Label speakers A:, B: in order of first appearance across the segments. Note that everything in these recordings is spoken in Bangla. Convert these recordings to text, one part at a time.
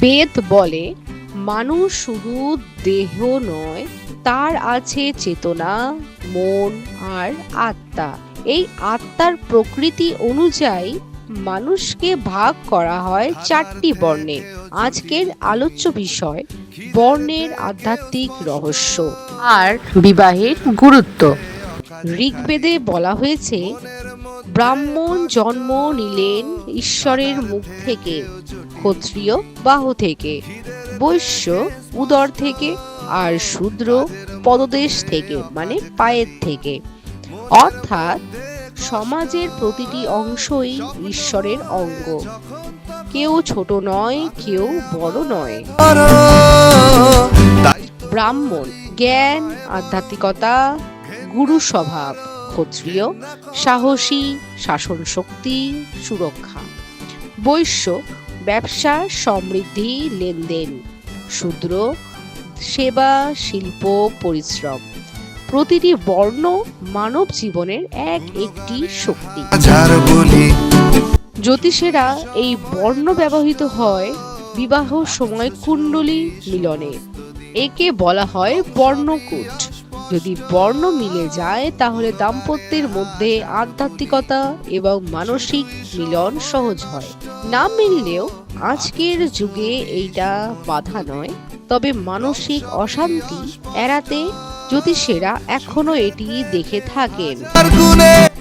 A: বেদ বলে, মানুষ শুধু দেহ নয়, তার আছে চেতনা, মন আর আত্মা। এই আত্মার প্রকৃতি অনুযায়ী মানুষকে ভাগ করা হয় চারটি বর্ণে। আজকের আলোচ্য বিষয়, বর্ণের আধ্যাত্মিক রহস্য আর বিবাহের গুরুত্ব। ঋগ্বেদে বলা হয়েছে ব্রাহ্মণ জন্ম নিলেন ঈশ্বরের মুখ থেকে, ক্ষত্রিয় বাহু থেকে, বৈশ্য উদর থেকে, আর শূদ্র পদদেশ থেকে মানে পায়ের থেকে। অর্থাৎ সমাজের প্রতিটি অংশই ঈশ্বরের অঙ্গ। কেউ ছোট নয়, কেউ বড় নয়। ব্রাহ্মণ, জ্ঞান, আধ্যাত্মিকতা গুরু স্বভাব ক্ষত্রিয় সাহসী শাসন শক্তি সুরক্ষা। বৈশ্য ব্যবসা সমৃদ্ধি লেনদেন শূদ্র সেবা শিল্প পরিশ্রম। প্রতিটি বর্ণ মানব জীবনের এক একটি শক্তি। জ্যোতিষেরা এই বর্ণ ব্যবহৃত হয় বিবাহ সময় কুণ্ডলী মিলনে। একে বলা হয় বর্ণকূট। যদি বর্ণ মিলে যায়, তাহলে দাম্পত্যের মধ্যে আধ্যাত্মিকতা এবং মানসিক মিলন সহজ হয়। না মিললেও আজকের যুগে এইটা বাধা নয়। তবে মানসিক অশান্তি এড়াতে জ্যোতিষেরা এখনও এটি দেখে থাকেন।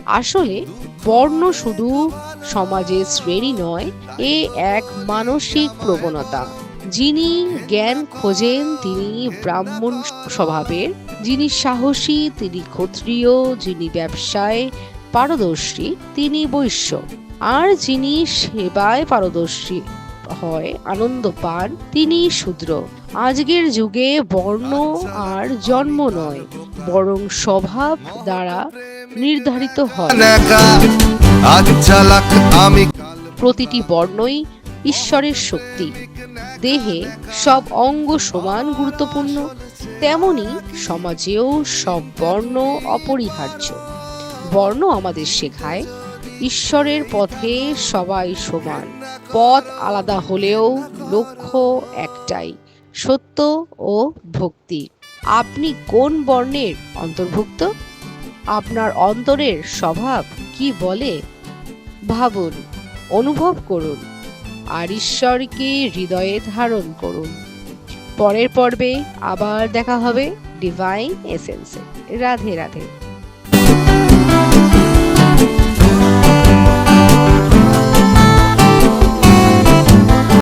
A: আসলে বর্ণ শুধু সমাজের শ্রেণি নয়, এ এক মানসিক প্রবণতা। যিনি জ্ঞান খোঁজেন তিনি ব্রাহ্মণ স্বভাবের। যিনি সাহসী তিনি ক্ষত্রিয় যিনি ব্যবসায় পারদর্শী তিনি বৈশ্য। আর যিনি সেবায় পারদর্শী হয় আনন্দ পান তিনি শূদ্র। আজকের যুগে বর্ণ আর জন্ম নয় বরং স্বভাব দ্বারা নির্ধারিত হয়। প্রতিটি বর্ণই ঈশ্বরের শক্তি। দেহে সব অঙ্গ সমান গুরুত্বপূর্ণ, তেমনি সমাজেও সব বর্ণ অপরিহার্য। বর্ণ আমাদের শেখায়, ঈশ্বরের পথে সবাই সমান। পথ আলাদা হলেও লক্ষ্য একটাই, সত্য ও ভক্তি। আপনি কোন বর্ণের অন্তর্ভুক্ত? আপনার অন্তরের স্বভাব কি বলে? ভাবুন, অনুভব করুন। আর ঈশ্বরকে হৃদয়ে ধারণ করুন। পরের পর্বে আবার দেখা হবে ডিভাইন এসেন্সে রাধে রাধে।